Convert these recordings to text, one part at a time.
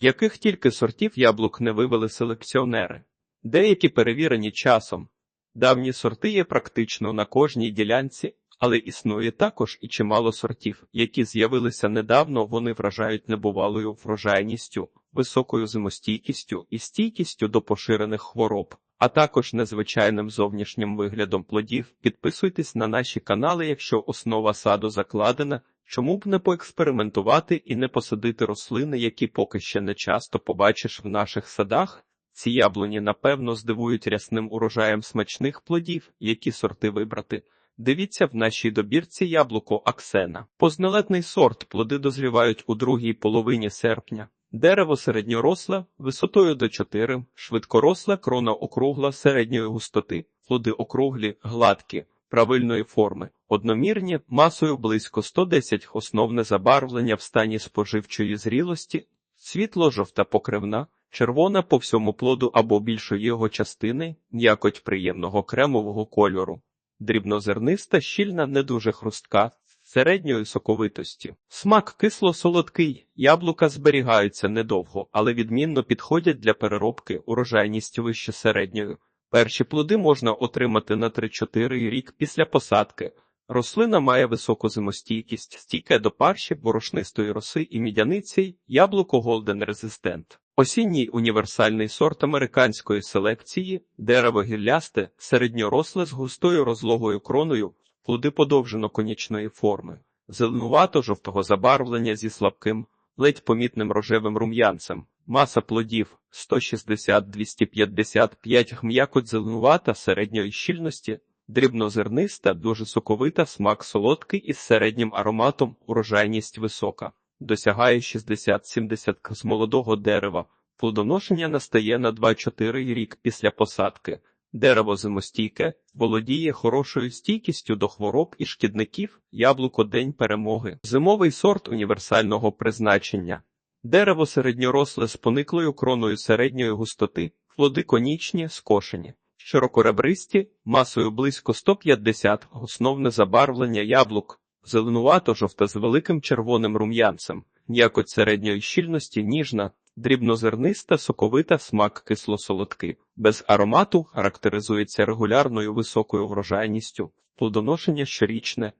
яких тільки сортів яблук не вивели селекціонери. Деякі перевірені часом. Давні сорти є практично на кожній ділянці, але існує також і чимало сортів, які з'явилися недавно, вони вражають небувалою врожайністю, високою зимостійкістю і стійкістю до поширених хвороб, а також незвичайним зовнішнім виглядом плодів. Підписуйтесь на наші канали, якщо основа саду закладена, чому б не поекспериментувати і не посадити рослини, які поки ще не часто побачиш в наших садах. Ці яблуні, напевно, здивують рясним урожаєм смачних плодів, які сорти вибрати. Дивіться в нашій добірці яблуко Аксена. Познелетний сорт плоди дозрівають у другій половині серпня. Дерево середньоросле, висотою до 4, швидкоросла, крона округла середньої густоти, плоди округлі, гладкі, правильної форми, одномірні, масою близько 110 основне забарвлення в стані споживчої зрілості, світло-жовта покривна, червона по всьому плоду або більшої його частини, м'якоть приємного кремового кольору, дрібнозерниста, щільна, не дуже хрустка, середньої соковитості. Смак кисло-солодкий, яблука зберігаються недовго, але відмінно підходять для переробки, урожайність вище середньої. Перші плоди можна отримати на 3-4 рік після посадки. Рослина має високу зимостійкість, стійке до парші, борошнистої роси і мідяниці, яблуко Golden Resistant. Осінній універсальний сорт американської селекції, дерево гіллясте, середньоросле з густою розлогою кроною, плоди подовжено-конічної форми, зеленувато-жовтого забарвлення зі слабким, ледь помітним рожевим рум'янцем. Маса плодів 160-255 м'якоть зеленувата середньої щільності, дрібнозерниста, дуже соковита, смак солодкий із середнім ароматом, урожайність висока. Досягає 60-70 к з молодого дерева. Плодоношення настає на 2-4 рік після посадки. Дерево зимостійке, володіє хорошою стійкістю до хвороб і шкідників, яблуко день перемоги. Зимовий сорт універсального призначення. Дерево середньоросле з пониклою кроною середньої густоти, плоди конічні, скошені, широкоребристі, масою близько 150, основне забарвлення яблук, зеленувато-жовта з великим червоним рум'янцем, м'якоть середньої щільності, ніжна, дрібнозерниста, соковита, смак кисло-солодкий, без аромату характеризується регулярною високою врожайністю, плодоношення щорічне.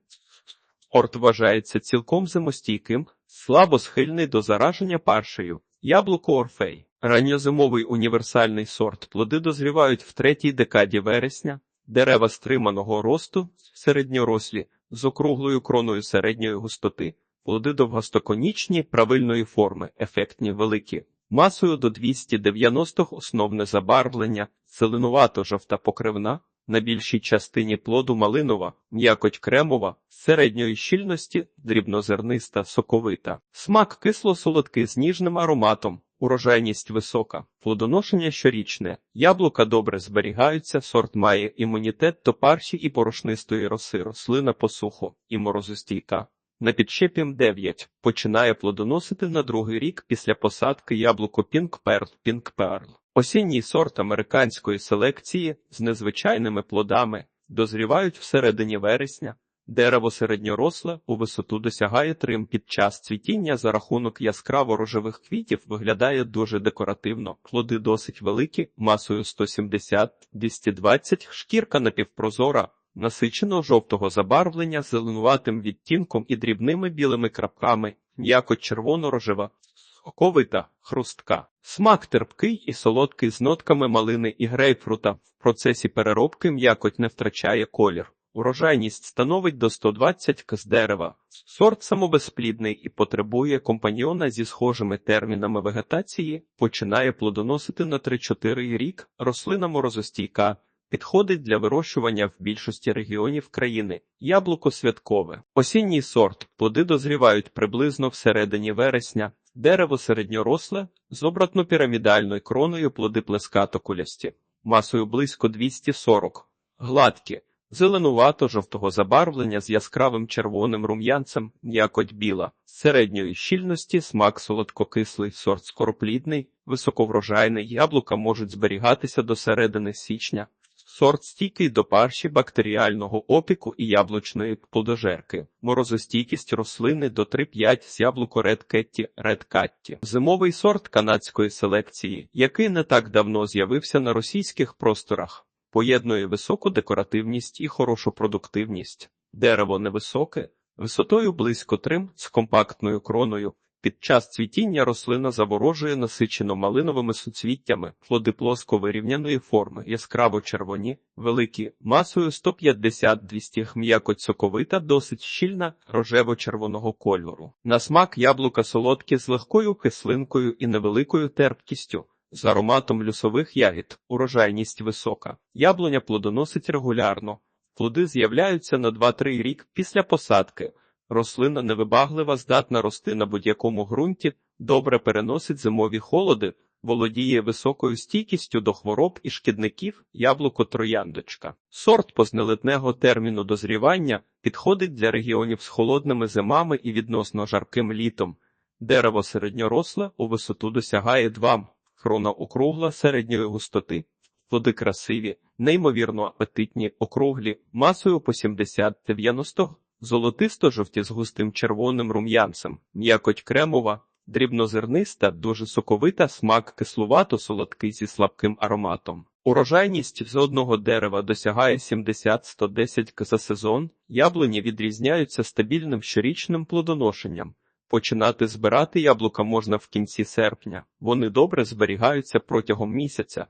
Орт вважається цілком зимостійким, слабо схильний до зараження паршею. Яблуко Орфей. Ранньозимовий універсальний сорт. Плоди дозрівають в третій декаді вересня, дерева стриманого росту, середньорослі, з округлою кроною середньої густоти, плоди довгостоконічні, правильної форми, ефектні великі, масою до 290 основне забарвлення, зеленувато-жовта покривна, на більшій частині плоду малинова, м'якоть кремова, середньої щільності, дрібнозерниста, соковита, смак кисло-солодкий з ніжним ароматом, урожайність висока, плодоношення щорічне, яблука добре зберігаються, сорт має імунітет до парші і порошнистої роси, рослина посухо і морозостійка. На підщепім 9 починає плодоносити на другий рік після посадки яблуко Pink Pearl. Осінній сорт американської селекції з незвичайними плодами дозрівають всередині вересня. Дерево середньоросле у висоту досягає трим під час цвітіння за рахунок яскраво рожевих квітів виглядає дуже декоративно. Плоди досить великі, масою 170-220, шкірка напівпрозора, насичено жовтого забарвлення зеленуватим відтінком і дрібними білими крапками, м'яко червоно-рожева, соковита, хрустка. Смак терпкий і солодкий з нотками малини і грейпфрута. В процесі переробки м'якоть не втрачає колір. Урожайність становить до 120 к з дерева. Сорт самобезплідний і потребує компаньйона зі схожими термінами вегетації, починає плодоносити на 3-4 рік, рослина морозостійка, підходить для вирощування в більшості регіонів країни. Яблуко святкове. Осінній сорт. Плоди дозрівають приблизно всередині вересня. Дерево середньоросле з обратно-пірамідальною кроною плоди плескато кулясті, масою близько 240, гладкі, зеленувато жовтого забарвлення з яскравим червоним рум'янцем, м'якоть біла, середньої щільності, смак солодкокислий, сорт скороплідний, високоврожайний, яблука можуть зберігатися до середини січня. Сорт стійкий до парші бактеріального опіку і яблучної плодожерки. Морозостійкість рослини до 3-5 з яблуко Red Catty. Зимовий сорт канадської селекції, який не так давно з'явився на російських просторах, поєднує високу декоративність і хорошу продуктивність. Дерево невисоке, висотою близько трим з компактною кроною. Під час цвітіння рослина заворожує насичено малиновими суцвіттями, плоди плоско-вирівняної форми, яскраво червоні, великі, масою 150-200 м'якоть соковита, досить щільна, рожево-червоного кольору. На смак яблука солодкі з легкою кислинкою і невеликою терпкістю. З ароматом люсових ягід, урожайність висока. Яблуня плодоносить регулярно. Плоди з'являються на 2-3 рік після посадки. Рослина невибаглива, здатна рости на будь-якому ґрунті, добре переносить зимові холоди, володіє високою стійкістю до хвороб і шкідників, яблуко трояндочка. Сорт познелетнего терміну дозрівання підходить для регіонів з холодними зимами і відносно жарким літом. Дерево середньоросле у висоту досягає 2 крона округла середньої густоти. Плоди красиві, неймовірно апетитні, округлі, масою по 70-90 Золотисто-жовті з густим червоним рум'янцем, м'якоть кремова, дрібнозерниста, дуже соковита, смак кислувато-солодкий зі слабким ароматом. Урожайність з одного дерева досягає 70-110 к за сезон, яблуні відрізняються стабільним щорічним плодоношенням. Починати збирати яблука можна в кінці серпня, вони добре зберігаються протягом місяця.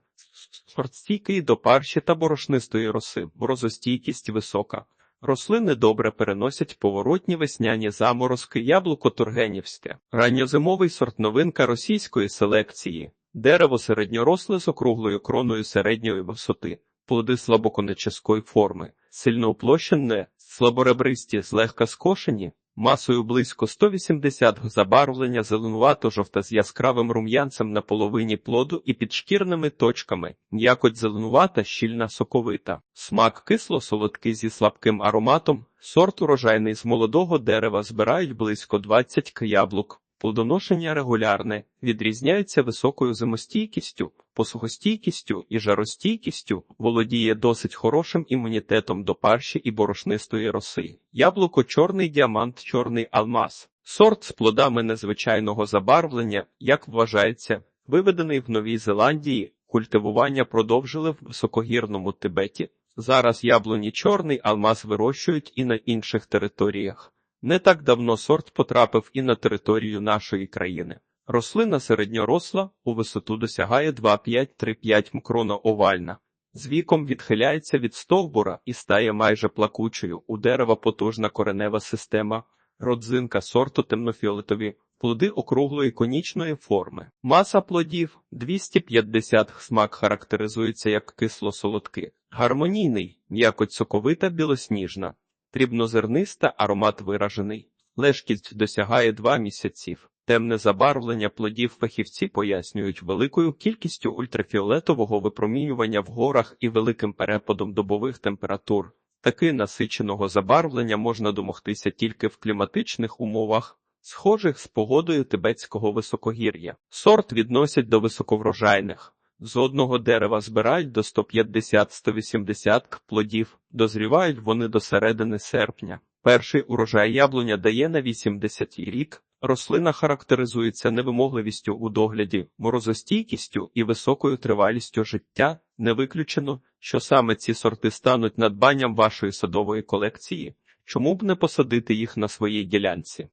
Сортстійкий до парші та борошнистої роси, морозостійкість висока. Рослини добре переносять поворотні весняні заморозки яблуко тургенівське, ранньозимовий сорт новинка російської селекції, дерево середньоросле з округлою кроною середньої висоти, плоди слабоконечеської форми, сильно уплощене, слаборебристі, злегка скошені, масою близько 180 г забарвлення зеленувато-жовта з яскравим рум'янцем на половині плоду і підшкірними точками, м'якоть зеленувата, щільна соковита, смак кисло-солодкий зі слабким ароматом, сорт урожайний з молодого дерева збирають близько 20 к яблук. Плодоношення регулярне, відрізняється високою зимостійкістю, посухостійкістю і жаростійкістю, володіє досить хорошим імунітетом до парші і борошнистої роси. Яблуко чорний діамант, чорний алмаз. Сорт з плодами незвичайного забарвлення, як вважається, виведений в Новій Зеландії, культивування продовжили в високогірному Тибеті. Зараз яблуні чорний алмаз вирощують і на інших територіях. Не так давно сорт потрапив і на територію нашої країни. Рослина середньоросла у висоту досягає 2,5-3,5 мкрона овальна. З віком відхиляється від стовбура і стає майже плакучою. У дерева потужна коренева система, родзинка сорту темнофіолетові, плоди округлої конічної форми. Маса плодів 250 смак характеризується як кисло-солодкий, гармонійний, м'якоть соковита білосніжна. Дрібнозерниста аромат виражений. Лежкість досягає 2 місяців. Темне забарвлення плодів фахівці пояснюють великою кількістю ультрафіолетового випромінювання в горах і великим перепадом добових температур. Таки насиченого забарвлення можна домогтися тільки в кліматичних умовах, схожих з погодою тибетського високогір'я. Сорт відносять до високоврожайних. З одного дерева збирають до 150-180 плодів, дозрівають вони до середини серпня. Перший урожай яблуня дає на 80-й рік. Рослина характеризується невимогливістю у догляді, морозостійкістю і високою тривалістю життя. Не виключено, що саме ці сорти стануть надбанням вашої садової колекції. Чому б не посадити їх на своїй ділянці?